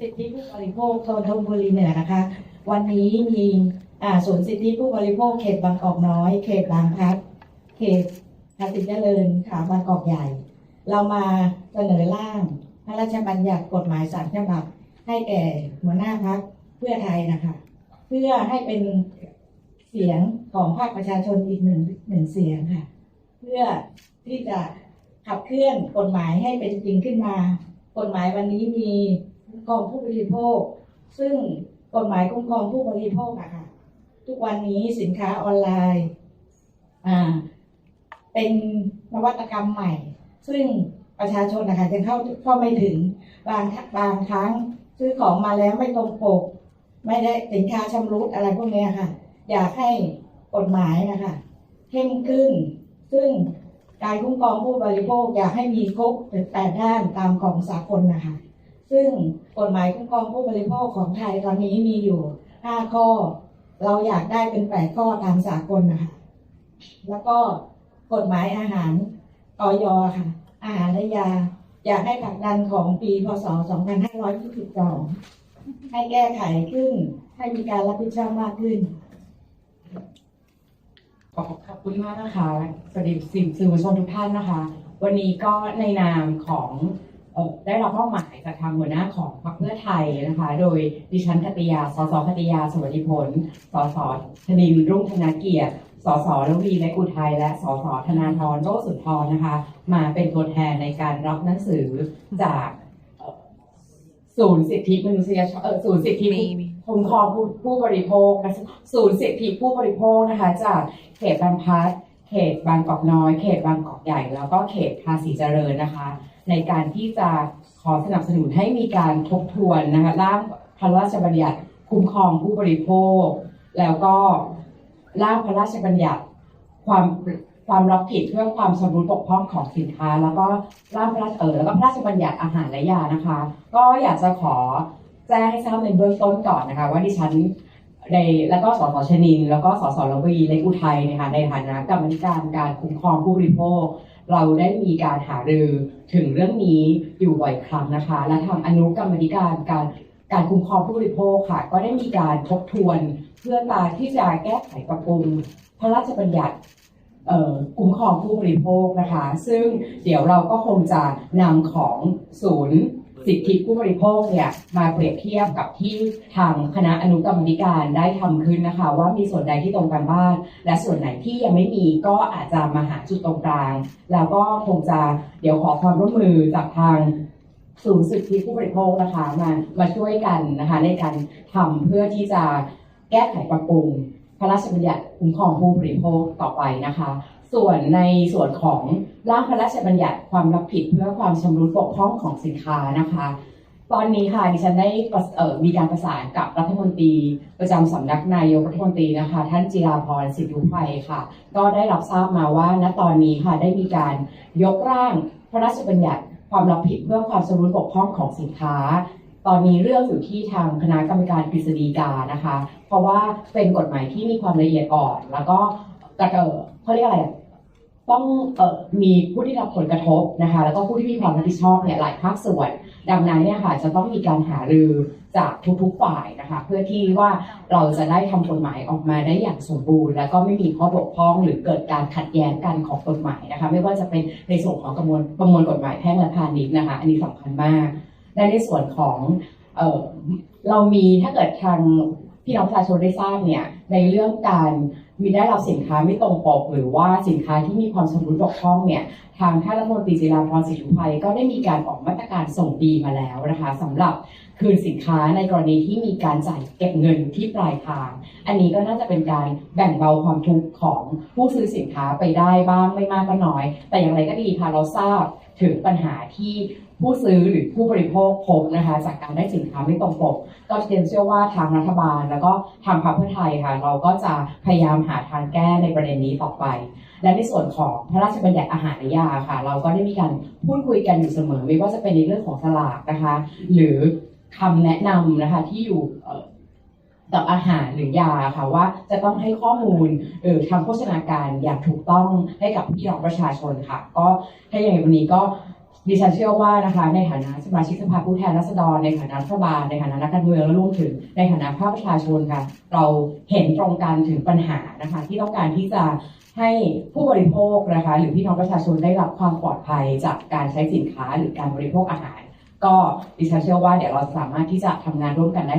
สิทธิผู้บริโภคโซนธนบุรีเหนือนะคะ วันนี้มีอ่าศูนย์สิทธิผู้บริโภคเขตบางกอกน้อย เขตบางพลัดเขตภาษีเจริญค่ะบางกอกใหญ่ เรามาเสนอร่างพระราชบัญญัติกฎหมายสามฉบับให้แก่หัวหน้าพักเพื่อไทยนะคะ เพื่อให้เป็นเสียงของภาคประชาชนอีกหนึ่งหนึ่งเสียงค่ะ เพื่อที่จะขับเคลื่อนกฎหมายให้เป็นจริงขึ้นมา กฎหมายวันนี้มี คุ้มครองผู้บริโภค ซึ่งกฎหมายคุ้มครองผู้บริโภคอะค่ะ ทุกวันนี้สินค้าออนไลน์อ่าเป็นนวัตกรรมใหม่ ซึ่งประชาชนนะคะยังเข้าเข้าไม่ถึงบางบางครั้งซื้อของมาแล้วไม่ตรงปก ไม่ได้สินค้าชำรุดอะไรพวกนี้ค่ะ อยากให้กฎหมายนะคะเข้มขึ้น ซึ่งการคุ้มครองผู้บริโภคอยากให้มีครบถึงแปดด้านตามของสากลนะคะ ซึ่งกฎหมายคุ้มครองผู้บริโภคของไทยตอนนี้มีอยู่ห้าข้อ เราอยากได้เป็นแปดข้อตามสากลนะคะแล้วก็กฎหมายอาหารออยค่ะ อาหารและยา อยากให้ผลักดันของปีพศ 2522 ให้แก้ไขขึ้น ให้มีการรับผิดชอบมากขึ้น ขอบคุณมากนะคะ สวัสดีสิ่งสื่อมวลชนทุกท่านนะคะ วันนี้ก็ในนามของ ได้รับมอบหมายจากทางหัวหน้าของพรรคเพื่อไทยนะคะ โดยดิฉันคติยา สสคติยา สวัสดิผล สสธนินรุ่งธนาเกียรติ สสลวีและอุทัยและ สสธนาธรโรสุนทรนะคะ มาเป็นตัวแทนในการรับหนังสือจากศูนย์สิทธิมนุษยชนศูนย์สิทธิคุ้มครองผู้บริโภค ศูนย์สิทธิผู้บริโภคนะคะ จากเขตบางพลัด เขตบางกอกน้อย เขตบางกอกใหญ่ แล้วก็เขตภาษีเจริญนะคะ ในการที่จะขอสนับสนุนให้มีการทบทวนนะคะร่างพระราชบัญญัติคุ้มครองผู้บริโภค แล้วก็ร่างพระราชบัญญัติความความรับผิดเรื่องความสมรุนบกพร่องของสินค้า แล้วก็ร่างพระราชเออแล้วก็พระราชบัญญัติอาหารและยานะคะ ก็อยากจะขอแจ้งให้ทราบในเบื้องต้นก่อนนะคะ ว่าดิฉัน ในแล้วก็สสชนิน แล้วก็สสรวีในอุทัยนะคะในฐานะกรรมธิการการคุ้มครองผู้บริโภค เราได้มีการหารือถึงเรื่องนี้อยู่บ่อยครั้งนะคะ และทางอนุกรรมธิการการการคุ้มครองผู้บริโภคค่ะ ก็ได้มีการทบทวนเพื่อตาที่จะแก้ไขปรับปรุงพระราชบัญญัติคุ้มครองผู้บริโภคนะคะ ซึ่งเดี๋ยวเราก็คงจะนำของศูนย์ สิทธิผู้บริโภคเนี่ยมาเปรียบเทียบกับที่ทางคณะอนุกรรมธิการได้ทำขึ้นนะคะ ว่ามีส่วนใดที่ตรงกันบ้างและส่วนไหนที่ยังไม่มีก็อาจจะมาหาจุดตรงกลาง แล้วก็คงจะเดี๋ยวขอความร่วมมือจากทางศูนย์สิทธิผู้บริโภคนะคะมามาช่วยกันนะคะในการทำเพื่อที่จะแก้ไขปรับปรุง พระราชบัญญัติคุ้มครองผู้บริโภคต่อไปนะคะ ส่วนในส่วนของร่างพระราชบัญญัติความรับผิดเพื่อความชำรุดบกพร่องของสินค้านะคะ ตอนนี้ค่ะดิฉันได้มีการประสานกับรัฐมนตรี ประจำสำนักนายกรัฐมนตรีนะคะ ท่านจิราพรสิทธิภัยค่ะ ก็ได้รับทราบมาว่าณตอนนี้ค่ะได้มีการยกร่างพระราชบัญญัติความรับผิดเพื่อความสมรุนบกพร่องของสินค้า ตอนนี้เรื่องอยู่ที่ทางคณะกรรมการกฤษฎีกานะคะ เพราะว่าเป็นกฎหมายที่มีความละเอียดอ่อน แล้วก็กระเออเขาเรียกอะไรต้องออมีผู้ที่รับผลกระทบนะคะ แล้วก็ผู้ที่มีความรับผิดชอบเนี่ยหลายภาคส่วน ดังนั้นเนี่ยค่ะจะต้องมีการหารือจากทุกๆฝ่ายนะคะ เพื่อที่ว่าเราจะได้ทำกฎหมายออกมาได้อย่างสมบูรณ์ แล้วก็ไม่มีข้อบกพร่องหรือเกิดการขัดแย้งกันของกฎหมายนะคะ ไม่ว่าจะเป็นในส่วนของประมวลประมวลกฎหมายแพ่งและพาณิชย์นะคะ อันนี้สำคัญมาก และในส่วนของเออเรามีถ้าเกิดทางพี่น้องประชาชนได้ทราบเนี่ยในเรื่องการมีได้รับสินค้าไม่ตรงปก หรือว่าสินค้าที่มีความสมดุลบกพร่องเนี่ยทางท่านรัฐมนตรีจิราพรสิทธิภัยก็ได้มีการออกมาตรการส่งดีมาแล้วนะคะสำหรับคืนสินค้าในกรณีที่มีการจ่ายเก็บเงินที่ปลายทาง อันนี้ก็น่าจะเป็นการแบ่งเบาความทุกข์ของผู้ซื้อสินค้าไปได้บ้างไม่มากก็น้อย แต่อย่างไรก็ดีค่ะเราทราบถึงปัญหาที่ ผู้ซื้อหรือผู้บริโภคพบนะคะ จากการได้สินค้าไม่ตรงปก ก็เชื่อเชื่อว่าทางรัฐบาล แล้วก็ทางพรรคเพื่อไทยค่ะ เราก็จะพยายามหาทางแก้ในประเด็นนี้ต่อไป และในส่วนของพระราชบัญญัติอาหารและยาค่ะ เราก็ได้มีการพูดคุยกันอยู่เสมอไม่ว่าจะเป็นในเรื่องของสลากนะคะ หรือคำแนะนำนะคะที่อยู่กับอาหารหรือยาค่ะว่าจะต้องให้ข้อมูลเออทำโฆษณาการอย่างถูกต้องให้กับพี่น้องประชาชนค่ะ ก็ถ้าอย่างวันนี้ก็ ดิฉันเชื่อว่านะคะในฐานะสมาชิกสภาผู้แทนราษฎร ในฐานะรัฐบาล ในฐานะนักการเมืองและรวมถึงในฐานะภาคประชาชนค่ะ เราเห็นตรงกันถึงปัญหานะคะที่ต้องการที่จะให้ผู้บริโภคนะคะหรือพี่น้องประชาชนได้รับความปลอดภัยจากการใช้สินค้าหรือการบริโภคอาหาร ก็ดิฉันเชื่อว่าเดี๋ยวเราสามารถที่จะทำงานร่วมกันได้